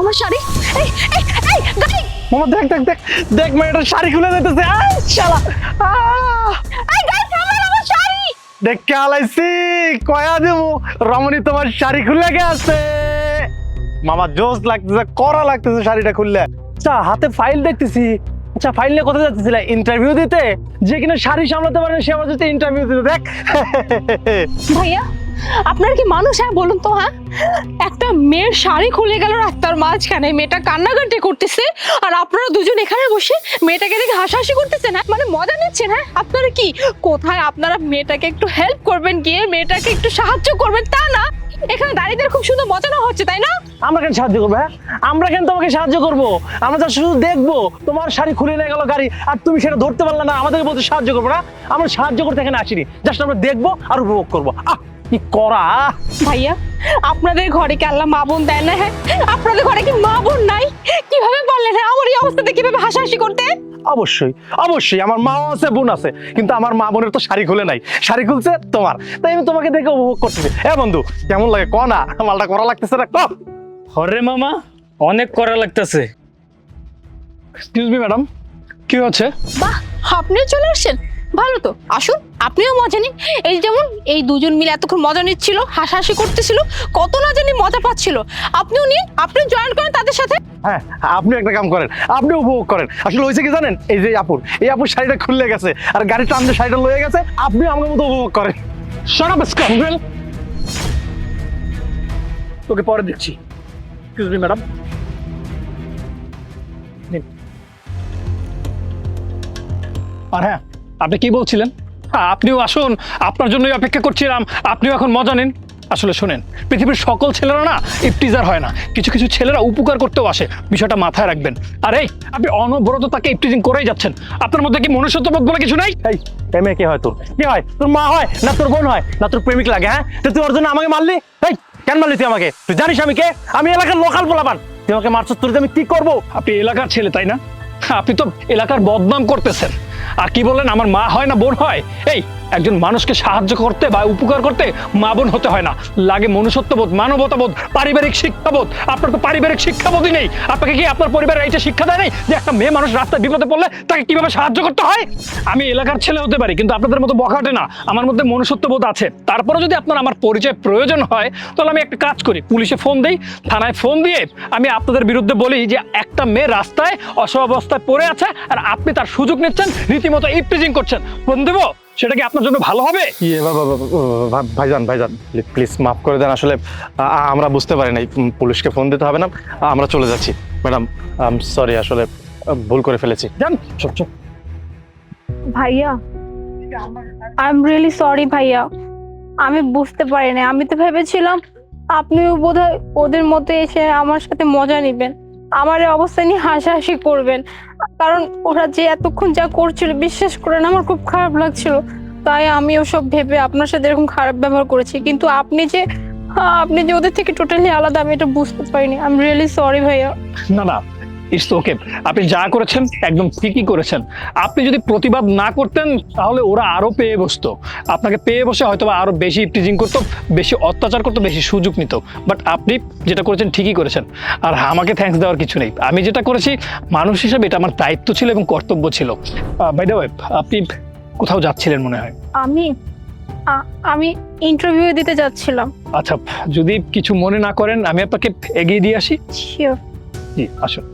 আমার শাড়ি? এই এই মামা দেখ দেখ দেখ দেখ শাড়ি খুলে আই শালা। আহ! এই গাই থামেন আমার শাড়ি! দেখ কে আলাইছি? কয়া দেবো? রমণী তোমার শাড়ি খুলে গেছে। মামা জোস লাগতেছে করা লাগতেছে শাড়িটা খুললে। আচ্ছা হাতে ফাইল দেখতেছি। আচ্ছা ফাইল নিয়ে কোথায় যাচ্ছিলা ইন্টারভিউ দিতে? যে কিনা শাড়ি সামলাতে পারে সে আমার যদি ইন্টারভিউ দিতে। দেখ। ভাইয়া? আপনার কি মানুষ হ্যাঁ বলুন তো হ্যাঁ? একটা মেয়ের শাড়ি খুলে গেল রাস্তার মাঝখানে, মেয়েটা কান্নাকাটি করতেছে, আর আপনারা দুজন এখানে বসে মেয়েটাকে দেখে হাসাহাসি করতেছেন হ্যাঁ? মানে মজা নিচ্ছেন হ্যাঁ? আপনারা কি কোথায় আপনারা মেয়েটাকে একটু হেল্প করবেন, গিয়ে মেয়েটাকে একটু সাহায্য করবেন? তা না, এখানে দাঁড়িয়ে খুব সুন্দর মজা নেওয়া হচ্ছে, তাই না? আমরা কেন সাহায্য করব হ্যাঁ? আমরা কেন তোমাকে সাহায্য করব? আমরা যা শুধু দেখব, তোমার শাড়ি খুলে নিয়ে গেল গাড়ি, আর তুমি সেটা ধরতে পারলে না, আমাদেরকে বলতে সাহায্য করব না। আমরা সাহায্য করতে এখানে আসিনি, জাস্ট আমরা দেখব আর উপভোগ করব। আহ! কি করা? ভাইয়া আপনাদের ঘরে কি আল্লাহ মা বোন দেয় না? হ্যাঁ আপনাদের ঘরে কি মা বোন নাই? কীভাবে পারলেন হ্যাঁ আমার এই অবস্থাতে কীভাবে হাসাহাসি করতে? অবশ্যই অবশ্যই আমার মাও আছে বোন আছে কিন্তু আমার মা বোনের তো শাড়ি খুলে নাই। শাড়ি খুলছে তোমার তাই আমি তোমাকে দেখে উপভোগ করতেছি হ্যাঁ বন্ধু কেমন লাগে? ক না মালটা করা লাগতেছে না ক। হরে মামা অনেক করা লাগতেছে। এক্সকিউজ মি ম্যাডাম কি হচ্ছে? বাহ আপনিও চলে আসছেন? ভালো তো। আসুন আপনিও মজা নিন। এই যেমন এই দুজন মিলে এতক্ষণ মজা নিচ্ছিল হাসাহাসি করতেছিল কত না জানি মজা পাচ্ছিল। আপনিও নিন আপনি জয়েন করেন তাদের সাথে। হ্যাঁ আপনি একটা কাম করেন আপনি উপভোগ করেন। আসলে হয়েছে কি জানেন? এই যে আপুর এই আপুর শাড়িটা খুলে গেছে আর গাড়ি টানতে শাড়িটা লয়ে গেছে আপনি আমার মতো উপভোগ করেন। সরাব স্কাউন্ডেল তোকে পরে দিচ্ছি। এক্সকিউজ মি ম্যাডাম আর হ্যাঁ আপনি কি বলছিলেন? হ্যাঁ, আপনিও আসুন আপনার জন্যই অপেক্ষা করছিলাম আপনিও এখন মজা নিন। আসলে শোনেন পৃথিবীর সকল ছেলেরা না ইফটিজার হয় না। কিছু কিছু ছেলেরা উপকার করতেও আসে বিষয়টা মাথায় রাখবেন। আর এই আপনি অনবরত তাকে ইফটিজিং করেই যাচ্ছেন। আপনার মধ্যে কি মনুষ্যত্ববোধ বলে কিছু নাই? এই এই কে হয় তোর? কি হয়? তোর মা হয় না তোর বোন হয় না তোর প্রেমিক লাগে হ্যাঁ? তো তুই ওর জন্য আমাকে মারলি? এই কেন মারলি তুই আমাকে? তুই জানিস আমি কে? আমি এলাকার লোকাল পোলাপান। তুই আমাকে মারছিস তোর আমি কি করব? আপনি এলাকার ছেলে তাই না? আপনি তো এলাকার বদনাম করতেছেন। আর কি বললেন, আমার মা হয় না, বোন হয়? এই, একজন মানুষকে সাহায্য করতে বা উপকার করতে মা বোন হতে হয় না। লাগে মনুষ্যত্ববোধ, মানবতাবোধ, পারিবারিক শিক্ষাবোধ। আপনার তো পারিবারিক শিক্ষাবোধই নেই। আপনাকে কি আপনার পরিবারের এইটা শিক্ষা দেয় নাই যে একটা মেয়ে মানুষ রাস্তায় বিপদে পড়লে তাকে কীভাবে সাহায্য করতে হয়? আমি এলাকার ছেলে হতে পারি, কিন্তু আপনাদের মতো বখাটে না। আমার মধ্যে মনুষ্যত্ববোধ আছে। তারপরে যদি আপনার আমার পরিচয় প্রয়োজন হয়, তাহলে আমি একটা কাজ করি। পুলিশে ফোন দিই, থানায় ফোন দিয়ে আমি আপনাদের বিরুদ্ধে বলি যে, একটা মেয়ে রাস্তায় অসহাবস্থায় পড়ে আছে আর আপনি তার সুযোগ নিচ্ছেন রীতিমতো ইপটিজিং করছেন। ফোন দেবো? সেটা কি আপনার জন্য ভালো হবে? ইয়ে বাবা ভাইজান ভাইজান প্লিজ মাফ করে দেন আসলে আমরা বুঝতে পারি নাই পুলিশকে ফোন দিতে হবে না। আমরা চলে যাচ্ছি। ম্যাডাম সরি আসলে ভুল করে ফেলেছি। যান চুপ চুপ ভাইয়া আই এম রিয়েলি সরি ভাইয়া। আমি বুঝতে পারি পারিনি আমি তো ভেবেছিলাম আপনিও বোধহয় ওদের মতো এসে আমার সাথে মজা নেবেন। আমার এই অবস্থা নিয়ে হাসাহাসি করবেন। কারণ ওরা যে এতক্ষণ যা করছিল বিশ্বাস করেন আমার খুব খারাপ লাগছিল। তাই আমি ওসব ভেবে আপনার সাথে এরকম খারাপ ব্যবহার করেছি। কিন্তু আপনি যে হ্যাঁ, আপনি যে ওদের থেকে টোটালি আলাদা আমি এটা বুঝতে পারিনি। আমি রিয়েলি সরি ভাইয়া। না না ইটস ওকে আপনি যা করেছেন একদম ঠিকই করেছেন। আপনি যদি প্রতিবাদ না করতেন তাহলে ওরা আরও পেয়ে বসতো। আপনাকে পেয়ে বসে হয়তো বা আরও বেশি টিজিং করতো বেশি অত্যাচার করতো বেশি সুযোগ নিত। বাট আপনি যেটা করেছেন ঠিকই করেছেন। আর আমাকে থ্যাঙ্কস দেওয়ার কিছু নেই। আমি যেটা করেছি মানুষ হিসেবে এটা আমার দায়িত্ব ছিল এবং কর্তব্য ছিল। বাই দ্য ওয়ে আপনি কোথাও যাচ্ছিলেন মনে হয়? আমি আমি ইন্টারভিউ দিতে যাচ্ছিলাম। আচ্ছা যদি কিছু মনে না করেন আমি আপনাকে এগিয়ে দিয়ে আসি। জি আসুন।